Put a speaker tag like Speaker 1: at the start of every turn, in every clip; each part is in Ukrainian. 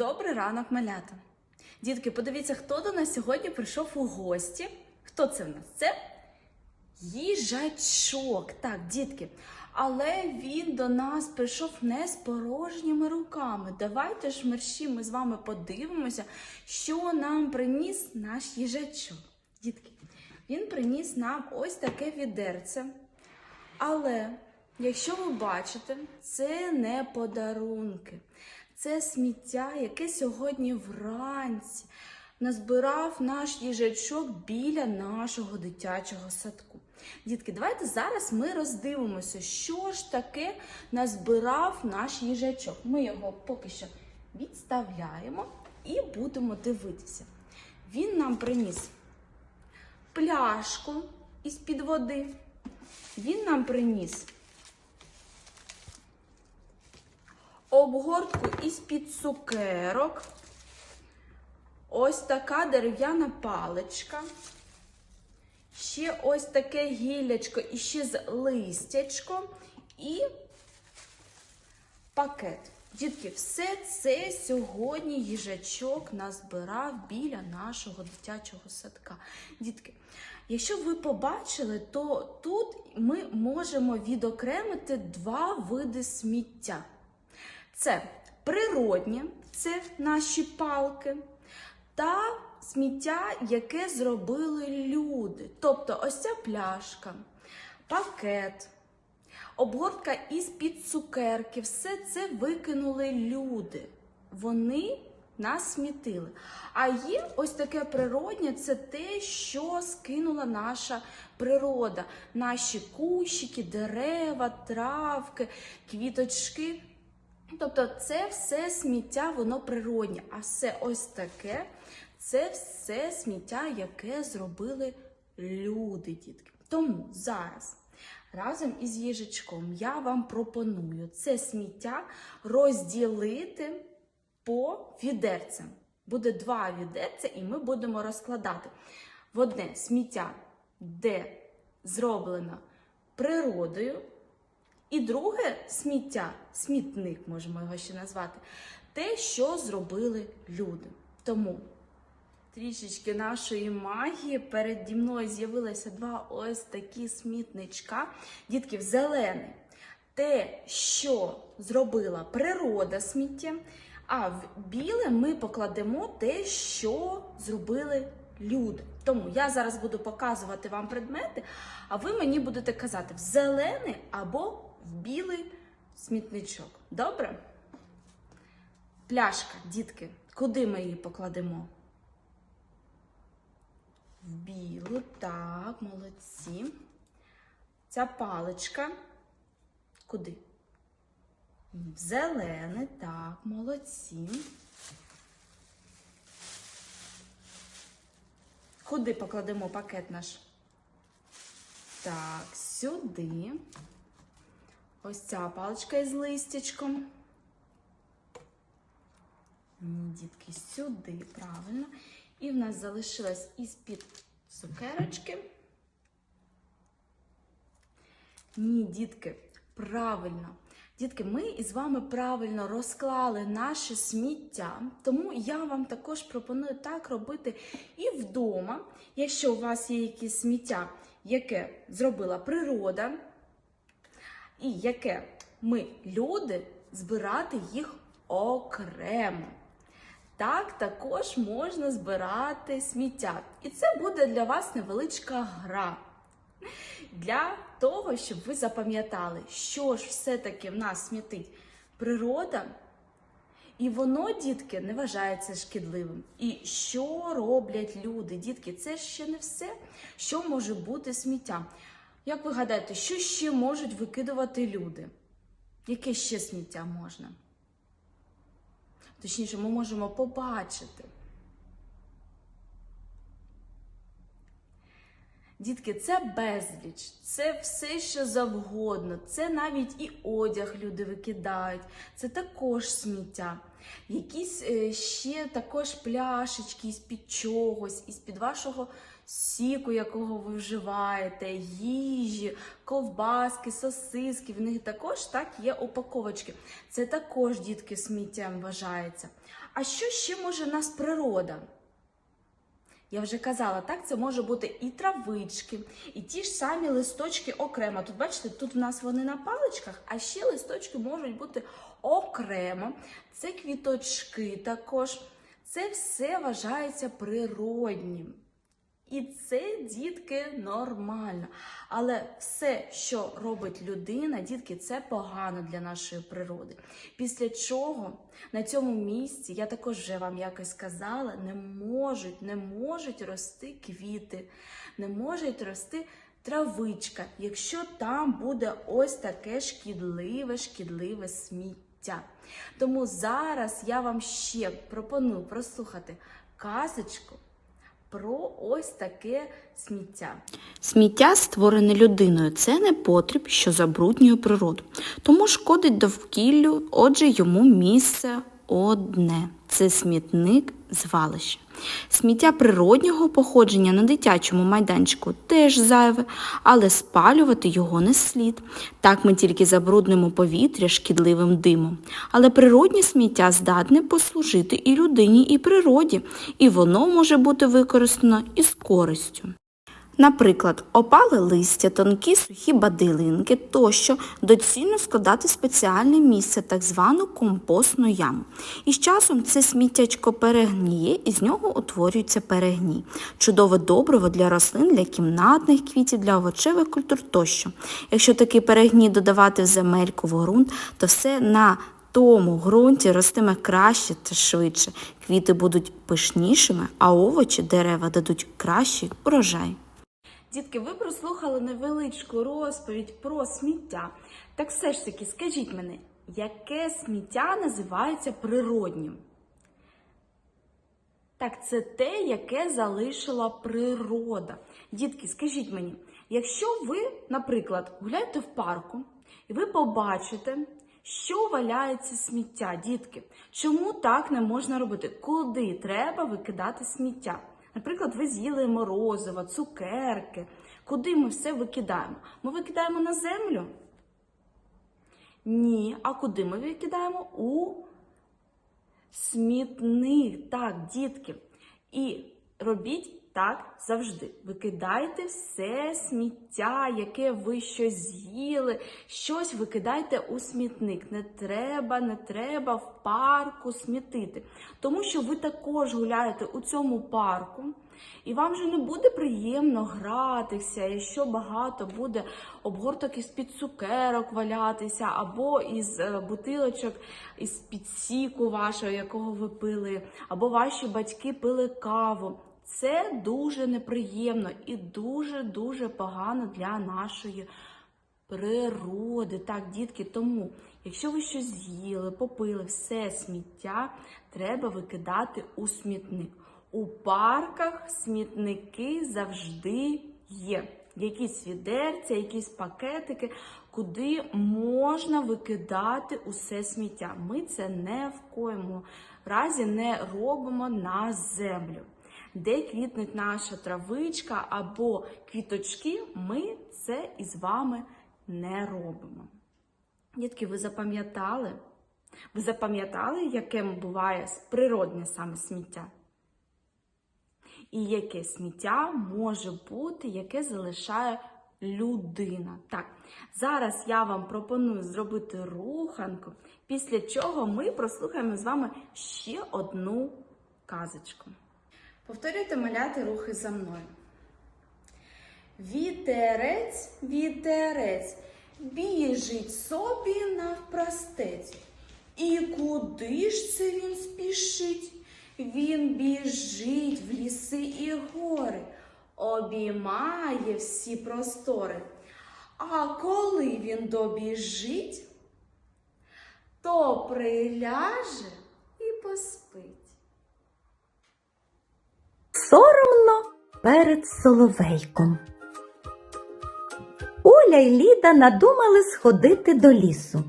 Speaker 1: Добрий ранок, малята. Дітки, подивіться, хто до нас сьогодні прийшов у гості. Хто це в нас? Це їжачок. Так, дітки. Але він до нас прийшов не з порожніми руками. Давайте ж мерщі ми з вами подивимося, що нам приніс наш їжачок. Дітки, він приніс нам ось таке відерце. Але, якщо ви бачите, це не подарунки. Це сміття, яке сьогодні вранці назбирав наш їжачок біля нашого дитячого садку. Дітки, давайте зараз ми роздивимося, що ж таке назбирав наш їжачок. Ми його поки що відставляємо і будемо дивитися. Він нам приніс пляшку із-під води. Він нам приніс обгортку із-під цукерок. Ось така дерев'яна паличка. Ще ось таке гіллячко і ще з листячком і пакет. Дітки, все це сьогодні їжачок назбирав біля нашого дитячого садка. Дітки, якщо ви побачили, то тут ми можемо відокремити два види сміття. Це природнє, це наші палки, та сміття, яке зробили люди. Тобто ось ця пляшка, пакет, обгортка із-під цукерки, все це викинули люди. Вони нас смітили. А є ось таке природнє це те, що скинула наша природа, наші кущики, дерева, травки, квіточки. Тобто це все сміття, воно природнє, а все ось таке це все сміття, яке зробили люди, дітки. Тому зараз разом із їжачком я вам пропоную це сміття розділити по відерцям. Буде два відерця, і ми будемо розкладати в одне сміття, де зроблено природою. І друге сміття, смітник, можемо його ще назвати, те, що зробили люди. Тому трішечки нашої магії переді мною з'явилися два ось такі смітничка. Дітки, в зелений. Те, що зробила природа сміття, а в біле ми покладемо те, що зробили люди. Тому я зараз буду показувати вам предмети, а ви мені будете казати в зелений або в білий смітничок. Добре? Пляшка, дітки, куди ми її покладемо? В білу, так, молодці. Ця паличка. Куди? В зелене, так, молодці. Куди покладемо пакет наш? Так, сюди. Ось ця паличка із листячком. Ні, дітки, сюди, правильно. І в нас залишилось із-під цукерочки. Ні, дітки, правильно. Дітки, ми із вами правильно розклали наше сміття, тому я вам також пропоную так робити і вдома, якщо у вас є якесь сміття, яке зробила природа, і яке ми, люди, збирати їх окремо. Так, також можна збирати сміття. І це буде для вас невеличка гра. Для того, щоб ви запам'ятали, що ж все-таки в нас смітить природа, і воно, дітки, не вважається шкідливим. І що роблять люди? Дітки, це ще не все, що може бути сміттям. Як ви гадаєте, що ще можуть викидувати люди? Яке ще сміття можна? Точніше, ми можемо побачити. Дітки, це безліч, це все, що завгодно. Це навіть і одяг люди викидають, це також сміття. Якісь е, ще також пляшечки із-під чогось, із-під вашого сіку, якого ви вживаєте, їжі, ковбаски, сосиски. В них також так є упаковочки. Це також, дітки, сміттям вважається. А що ще може нас природа? Я вже казала, так, це може бути і травички, і ті ж самі листочки окремо. Тут бачите, тут в нас вони на паличках, а ще листочки можуть бути окремо. Це квіточки також. Це все вважається природнім. І це, дітки, нормально. Але все, що робить людина, дітки, це погано для нашої природи. Після чого на цьому місці, я також вже вам якось сказала, не можуть, не можуть рости квіти, не можуть рости травичка, якщо там буде ось таке шкідливе, шкідливе сміття. Тому зараз я вам ще пропоную прослухати казочку про ось таке сміття.
Speaker 2: Сміття, створене людиною, це не потріб, що забруднює природу. Тому шкодить довкіллю, отже, йому місце одне це смітник звалище. Сміття природнього походження на дитячому майданчику теж зайве, але спалювати його не слід. Так ми тільки забруднимо повітря шкідливим димом. Але природнє сміття здатне послужити і людині, і природі, і воно може бути використано із користю. Наприклад, опале листя, тонкі сухі бадилинки тощо доцільно складати спеціальне місце, так звану компостну яму. І з часом це сміттячко перегніє і з нього утворюється перегній. Чудове добриво для рослин, для кімнатних квітів, для овочевих культур тощо. Якщо такий перегній додавати в земельку в ґрунт, то все на тому ґрунті ростиме краще та швидше. Квіти будуть пишнішими, а овочі, дерева дадуть кращий урожай.
Speaker 1: Дітки, ви прослухали невеличку розповідь про сміття. Так все ж таки, скажіть мені, яке сміття називається природнім? Так, це те, яке залишила природа. Дітки, скажіть мені, якщо ви, наприклад, гуляєте в парку і ви побачите, що валяється сміття, дітки, чому так не можна робити? Куди треба викидати сміття? Наприклад, ви з'їли морозиво, цукерки. Куди ми все викидаємо? Ми викидаємо на землю? Ні. А куди ми викидаємо? У смітник. Так, дітки. І робіть так завжди. Викидайте все сміття, яке ви щось з'їли, щось викидайте у смітник. Не треба, не треба в парку смітити. Тому що ви також гуляєте у цьому парку. І вам же не буде приємно гратися, якщо багато буде обгорток із під цукерок валятися, або із е, бутилочок із під сіку вашого, якого ви пили, або ваші батьки пили каву. Це дуже неприємно і дуже-дуже погано для нашої природи. Так, дітки, тому, якщо ви щось з'їли, попили, все сміття треба викидати у смітник. У парках смітники завжди є. Якісь відерця, якісь пакетики, куди можна викидати усе сміття. Ми це не в коєму разі не робимо на землю. Де квітнуть наша травичка або квіточки, ми це із вами не робимо. Дітки, ви запам'ятали? Ви запам'ятали, яким буває природне саме сміття? І яке сміття може бути, яке залишає людина. Так, зараз я вам пропоную зробити руханку, після чого ми прослухаємо з вами ще одну казочку. Повторюйте маляти рухи за мною. Вітерець, вітерець, біжить собі навпростець. І куди ж це він спішить? Він біжить в ліси і гори, обіймає всі простори. А коли він добіжить, то приляже і поспить.
Speaker 3: Соромно перед соловейком. Оля й Ліда надумали сходити до лісу.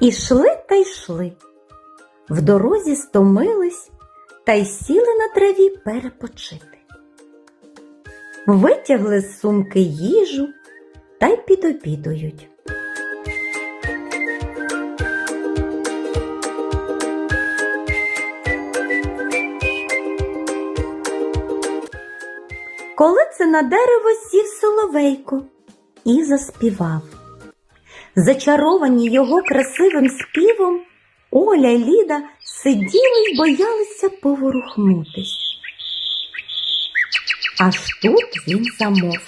Speaker 3: Ішли та йшли. В дорозі стомились та й сіли на траві перепочити. Витягли з сумки їжу та й підобідують. Коли це на дерево сів соловейко і заспівав. Зачаровані його красивим співом, Оля й Ліда сиділи й боялися поворухнутись. Аж тут він замовк.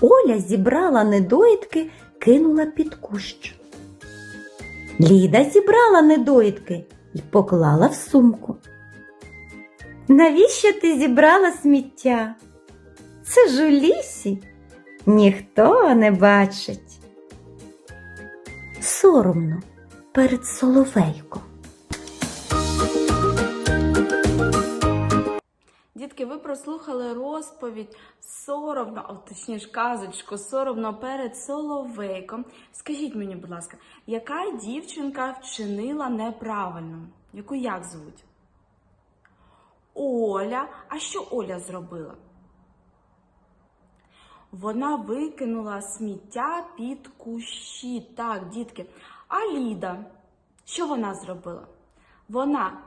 Speaker 3: Оля зібрала недоїдки, кинула під кущ. Ліда зібрала недоїдки і поклала в сумку. Навіщо ти зібрала сміття? Це ж у лісі ніхто не бачить. Соромно перед соловейком.
Speaker 1: Дітки, ви прослухали розповідь соромно, а точніше казочку, соромно перед Соловейком. Скажіть мені, будь ласка, яка дівчинка вчинила неправильно? Яку як звуть? Оля. А що Оля зробила? Вона викинула сміття під кущі. Так, дітки. А Ліда, що вона зробила? Вона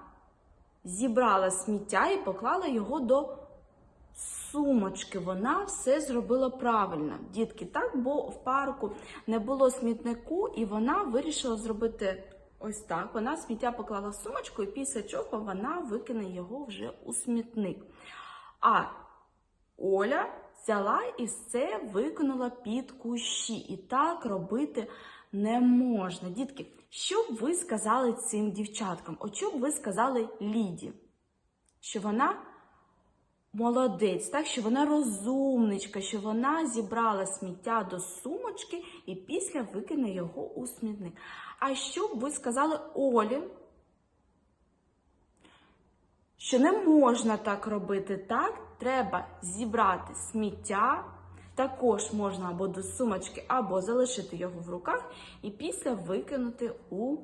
Speaker 1: зібрала сміття і поклала його до сумочки. Вона все зробила правильно. Дітки, так, бо в парку не було смітнику, і вона вирішила зробити ось так. Вона сміття поклала в сумочку, і після чого вона викине його вже у смітник. А Оля взяла і все викинула під кущі. І так робити не можна. Дітки, що б ви сказали цим дівчаткам? От що б ви сказали Ліді? Що вона молодець, так? що вона розумничка, що вона зібрала сміття до сумочки і після викине його у смітник. А що б ви сказали Олі? що не можна так робити, так? Треба зібрати сміття. Також можна або до сумочки, або залишити його в руках і після викинути у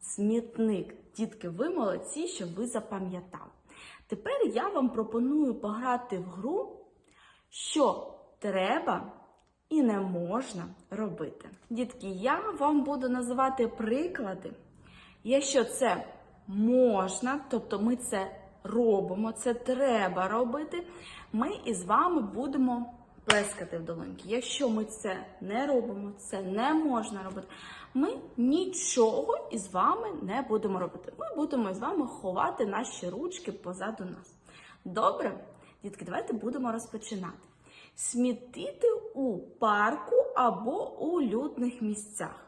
Speaker 1: смітник. Дітки, ви молодці, що ви запам'ятали. Тепер я вам пропоную пограти в гру, що треба і не можна робити. Дітки, я вам буду називати приклади. Якщо це можна, тобто ми це робимо, це треба робити, ми із вами будемо плескати в долоньки. Якщо ми це не робимо, це не можна робити, ми нічого із вами не будемо робити. Ми будемо з вами ховати наші ручки позаду нас. Добре? Дітки, давайте будемо розпочинати. Смітити у парку або у людних місцях.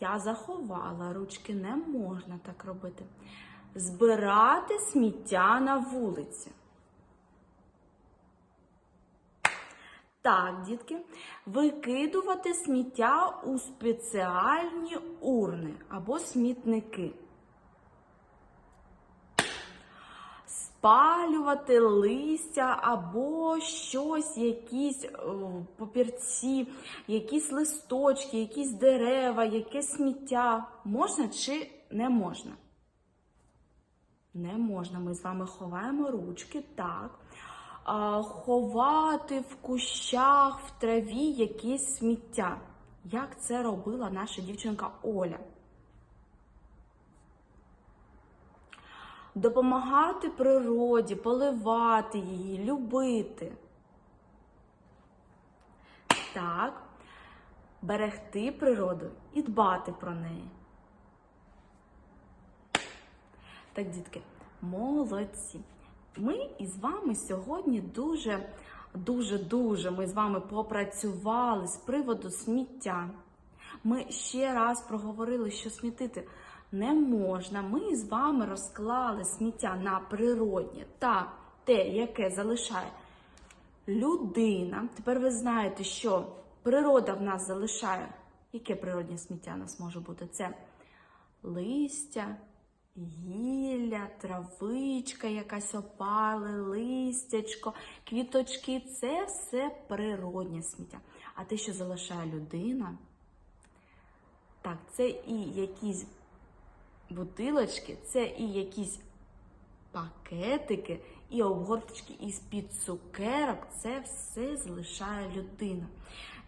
Speaker 1: Я заховала ручки, не можна так робити. Збирати сміття на вулиці. Так, дітки, викидувати сміття у спеціальні урни або смітники. Спалювати листя або щось, якісь е, папірці, якісь листочки, якісь дерева, якесь сміття. Можна чи не можна? Не можна. Ми з вами ховаємо ручки, так. Ховати в кущах, в траві якесь сміття. Як це робила наша дівчинка Оля? Допомагати природі, поливати її, любити. Так, берегти природу і дбати про неї. Так, дітки, молодці. Ми із вами сьогодні дуже, дуже, дуже ми з вами попрацювали з приводу сміття. Ми ще раз проговорили, що смітити не можна. Ми з вами розклали сміття на природнє та те, яке залишає людина. Тепер ви знаєте, що природа в нас залишає. Яке природнє сміття у нас може бути? Це листя, гілля, травичка, якась опали, листячко, квіточки це все природнє сміття. А те, що залишає людина, так, це і якісь бутилочки, це і якісь пакетики, і обгорточки із-під цукерок. Це все залишає людина.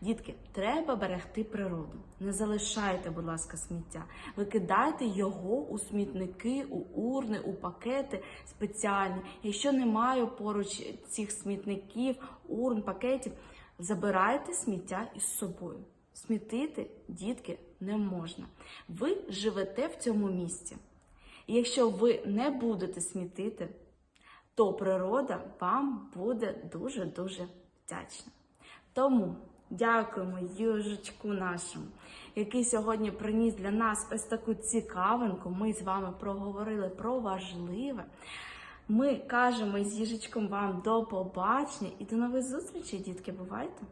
Speaker 1: Дітки, треба берегти природу. Не залишайте, будь ласка, сміття. Викидайте його у смітники, у урни, у пакети спеціальні. Якщо немає поруч цих смітників, урн, пакетів, забирайте сміття із собою. Смітити, дітки, не можна. Ви живете в цьому місці. І якщо ви не будете смітити, то природа вам буде дуже-дуже вдячна. Тому дякуємо Южечку нашому, який сьогодні приніс для нас ось таку цікавинку. Ми з вами проговорили про важливе. Ми кажемо з Їжечком вам до побачення і до нових зустрічей, дітки. Бувайте!